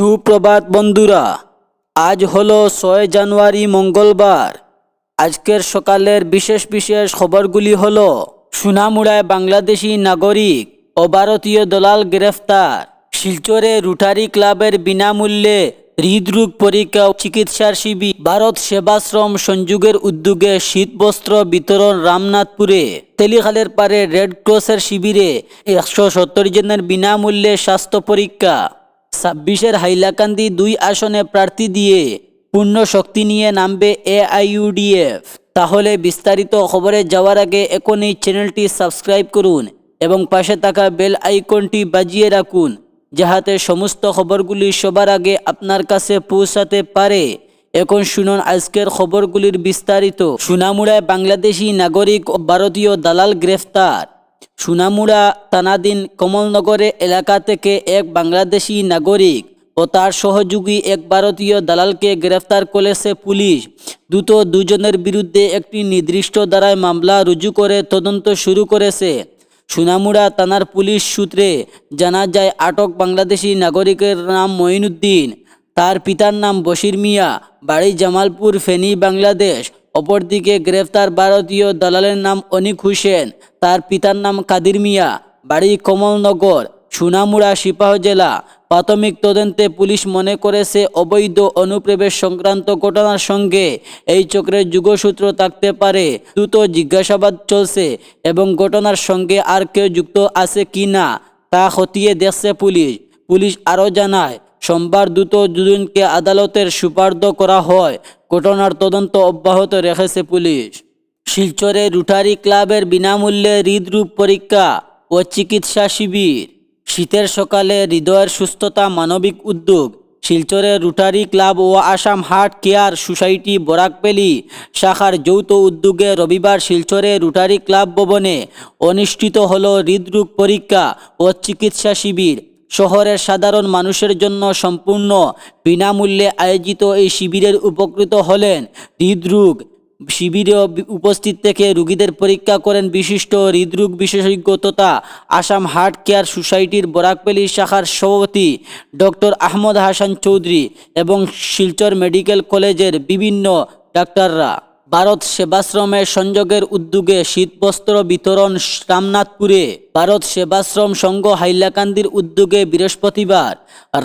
সুপ্রভাত বন্ধুরা, আজ হলো ছয় জানুয়ারি মঙ্গলবার। আজকের সকালের বিশেষ বিশেষ খবরগুলি হল, সুনামুড়ায় বাংলাদেশি নাগরিক ও ভারতীয় দলাল গ্রেফতার। শিলচরে রুটারি ক্লাবের বিনামূল্যে হৃদরোগ পরীক্ষা চিকিৎসার শিবির। ভারত সেবাশ্রম সংযোগের উদ্যোগে শীতবস্ত্র বিতরণ রামনাথপুরে। তেলিখালের পারে রেড ক্রসের শিবিরে একশো সত্তর জনের বিনামূল্যে স্বাস্থ্য পরীক্ষা। ছাব্বিশের হাইলাকান্দি দুই আসনে প্রার্থী দিয়ে পূর্ণ শক্তি নিয়ে নামবে এআইইউডিএফ। তাহলে বিস্তারিত খবরে যাওয়ার আগে এখনই চ্যানেলটি সাবস্ক্রাইব করুন এবং পাশে থাকা বেল আইকনটি বাজিয়ে রাখুন, যাহাতে সমস্ত খবরগুলি সবার আগে আপনার কাছে পৌঁছাতে পারে। এখন শুনুন আজকের খবরগুলির বিস্তারিত। সুনামুড়ায় বাংলাদেশি নাগরিক ও ভারতীয় দালাল গ্রেফতার। সুনামুড়া তানাদিন কমলনগরে এলাকা থেকে এক বাংলাদেশি নাগরিক ও তার সহযোগী এক ভারতীয় দালালকে গ্রেফতার করেছে পুলিশ। দ্রুত দুজনের বিরুদ্ধে একটি নির্দিষ্ট দ্বারায় মামলা রুজু করে তদন্ত শুরু করেছে। সুনামুড়া থানার পুলিশ সূত্রে জানা যায়, আটক বাংলাদেশি নাগরিকের নাম মঈনুদ্দিন। তার পিতার নাম বশির মিয়া। বাড়ি জামালপুর, ফেনী, বাংলাদেশ। অপরদিকে গ্রেফতার ভারতীয় দালালের নাম অনিক হুসেন, তার পিতার নাম কাদির মিয়া, বাড়ি কমলনগর, সুনামুড়া, সিপাহ জেলা। প্রাথমিক তদন্তে পুলিশ মনে করেছে অবৈধ অনুপ্রবেশ সংক্রান্ত ঘটনার সঙ্গে এই চক্রের যুগসূত্র থাকতে পারে। দ্রুত জিজ্ঞাসাবাদ চলছে এবং ঘটনার সঙ্গে আর কেউ যুক্ত আছে কি না, তা খতিয়ে দেখছে পুলিশ। পুলিশ আরও জানায় সোমবার দ্রুত দুজনকে আদালতের সুপার্দ করা হয়, ঘটনার তদন্ত অব্যাহত রেখেছে পুলিশ। শিলচরে রুটারি ক্লাবের বিনামূল্যে হৃদরূপ পরীক্ষা ও চিকিৎসা শিবির। শীতের সকালে হৃদয়ের সুস্থতা মানবিক উদ্যোগ। শিলচরের রুটারি ক্লাব ও Assam heart care society Barak Valley শাখার যৌথ উদ্যোগে রবিবার শিলচরে রুটারি ক্লাব ভবনে অনুষ্ঠিত হল হৃদরোগ পরীক্ষা ও চিকিৎসা শিবির। শহরের সাধারণ মানুষের জন্য সম্পূর্ণ বিনামূল্যে আয়োজিত এই শিবিরের উপকৃত হলেন হৃদরোগ শিবিরে উপস্থিত থেকে রোগীদের পরীক্ষা করেন বিশিষ্ট হৃদরোগ বিশেষজ্ঞ তথা আসাম হার্ট কেয়ার সোসাইটির বরাকপেলি শাখার সভাপতি ডক্টর আহমদ হাসান চৌধুরী এবং শিলচর মেডিকেল কলেজের বিভিন্ন ডাক্তাররা। ভারত সেবাশ্রমের সংযোগের উদ্যোগে শীতবস্ত্র বিতরণ রামনাথপুরে। ভারত সেবাশ্রম সংঘ হাইলাকান্দির উদ্যোগে বৃহস্পতিবার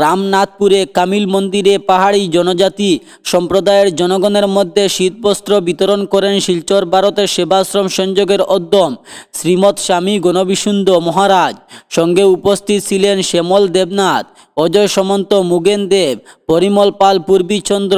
রামনাথপুরে কামিল মন্দিরে পাহাড়ি জনজাতি সম্প্রদায়ের জনগণের মধ্যে শীতবস্ত্র বিতরণ করেন শিলচর ভারতের সেবাশ্রম সংযোগের অদ্যম শ্রীমৎ স্বামী গণবিশুদ্ধ মহারাজ। সঙ্গে উপস্থিত ছিলেন শ্যামল দেবনাথ, অজয় সমন্ত মুগেন দেব, পরিমল পাল, পূর্বীচন্দ্র,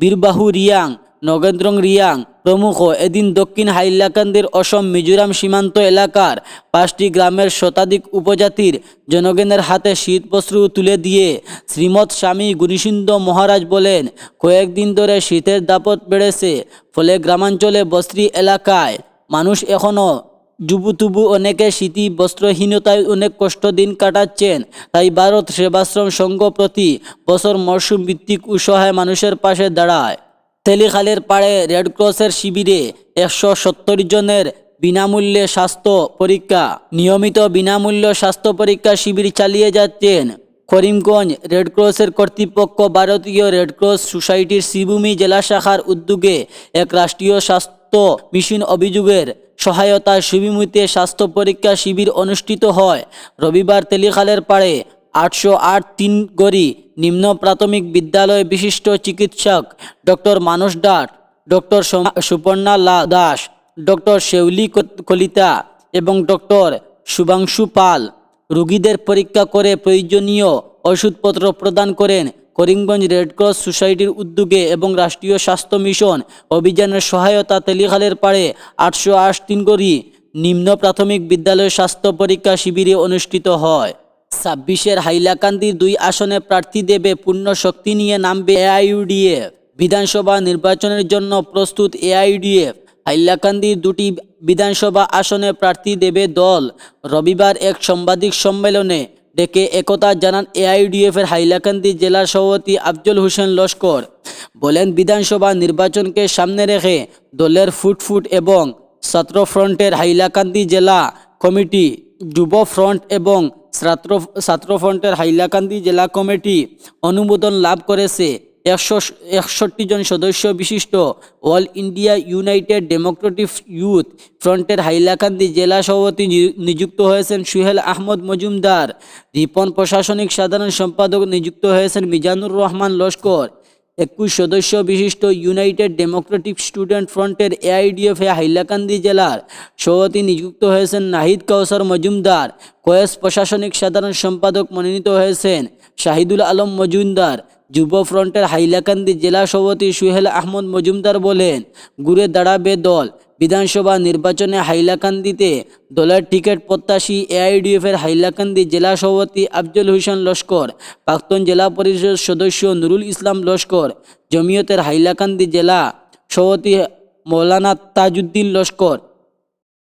বীরবাহু রিয়াং নগেন্দ্রং রিয়াং প্রমুখ এদিন দক্ষিণ হাইলাকান্দির অসম মিজোরাম সীমান্ত এলাকার পাঁচটি গ্রামের শতাধিক উপজাতির জনগণের হাতে শীতবস্ত্র তুলে দিয়ে শ্রীমৎ স্বামী গুণিসিন্ধ মহারাজ বলেন, কয়েকদিন ধরে শীতের দাপট বেড়েছে, ফলে গ্রামাঞ্চলে বস্ত্রী এলাকায় মানুষ এখনও যুবতুবু অনেকে শীতি বস্ত্রহীনতায় অনেক কষ্ট দিন কাটাচ্ছেন। তাই ভারত সেবাশ্রম সংঘ প্রতি বছর মরশুম ভিত্তিক অসহায় মানুষের পাশে দাঁড়ায়। তেলিখালের পাড়ে রেডক্রসের শিবিরে একশো সত্তর জনের বিনামূল্যে স্বাস্থ্য পরীক্ষা। নিয়মিত বিনামূল্য স্বাস্থ্য পরীক্ষা শিবির চালিয়ে যাচ্ছেন করিমগঞ্জ রেডক্রসের কর্তৃপক্ষ ভারতীয় রেডক্রস সোসাইটির শ্রীভূমি জেলা শাখার উদ্যোগে এক রাষ্ট্রীয় স্বাস্থ্য মিশন অভিযোগের সহায়তায় সুবিমুতে স্বাস্থ্য পরীক্ষা শিবির অনুষ্ঠিত হয়। রবিবার তেলিখালের পাড়ে আটশো আট তিন গড়ি নিম্ন প্রাথমিক বিদ্যালয় বিশিষ্ট চিকিৎসক ডক্টর মানস ডাট ডক্টর সুপর্ণা লা দাস, ডক্টর শেউলি কলিতা এবং ডক্টর শুভাংশু পাল। রোগীদের পরীক্ষা করে প্রয়োজনীয় ওষুধপত্র প্রদান করেন করিমগঞ্জ রেডক্রস সোসাইটির উদ্যোগে এবং রাষ্ট্রীয় স্বাস্থ্য মিশন অভিযানের সহায়তা তেলিখালের পাড়ে আটশো আট তিন গড়ি নিম্ন প্রাথমিক বিদ্যালয় স্বাস্থ্য পরীক্ষা শিবিরে অনুষ্ঠিত হয়। ছাব্বিশের হাইলাকান্দির দুই আসনে প্রার্থী দেবে পূর্ণ শক্তি নিয়ে নামবে এআইইউডিএফ। বিধানসভা নির্বাচনের জন্য প্রস্তুত এআইইউডিএফ। হাইলাকান্দির দুটি বিধানসভা আসনে প্রার্থী দেবে দল। রবিবার এক সাংবাদিক সম্মেলনে ডেকে একথা জানান এআইডিএফ এর হাইলাকান্দি জেলার সভাপতি আফজল হোসেন লস্কর। বলেন, বিধানসভা নির্বাচনকে সামনে রেখে দলের ফুটফুট এবং ছাত্র ফ্রন্টের হাইলাকান্দি জেলা কমিটি, যুব ফ্রন্ট এবং ছাত্র ছাত্রফ্রন্টের হাইলাকান্দি জেলা কমিটি অনুমোদন লাভ করেছে। একশো একষট্টি জন সদস্য বিশিষ্ট all India united democratic youth ফ্রন্টের হাইলাকান্দি জেলা সভাপতি নিযুক্ত হয়েছেন সুহেল আহমদ মজুমদার। রিপন প্রশাসনিক সাধারণ সম্পাদক নিযুক্ত হয়েছেন মিজানুর রহমান লস্কর। একুশ সদস্য বিশিষ্ট ইউনাইটেড ডেমোক্রেটিক স্টুডেন্ট ফ্রন্টের এআইডিএফ এ হাইলাকান্দি জেলার সভাপতি নিযুক্ত হয়েছেন নাহিদ কাউসার মজুমদার। কয়েস প্রশাসনিক সাধারণ সম্পাদক মনোনীত হয়েছেন শাহিদুল আলম মজুমদার। যুব ফ্রন্টের হাইলাকান্দি জেলা সভাপতি সুহেল আহমদ মজুমদার বলেন ঘুরে দাঁড়াবে দল। বিধানসভা নির্বাচনে হাইলাকান্দিতে দলের টিকিট প্রত্যাশী এআইডিএফের হাইলাকান্দি জেলা সভাপতি আফজল হোসেন লস্কর, প্রাক্তন জেলা পরিষদ সদস্য নুরুল ইসলাম লস্কর, জমিয়তের হাইলাকান্দি জেলা সভাপতি মৌলানা তাজউদ্দিন লস্কর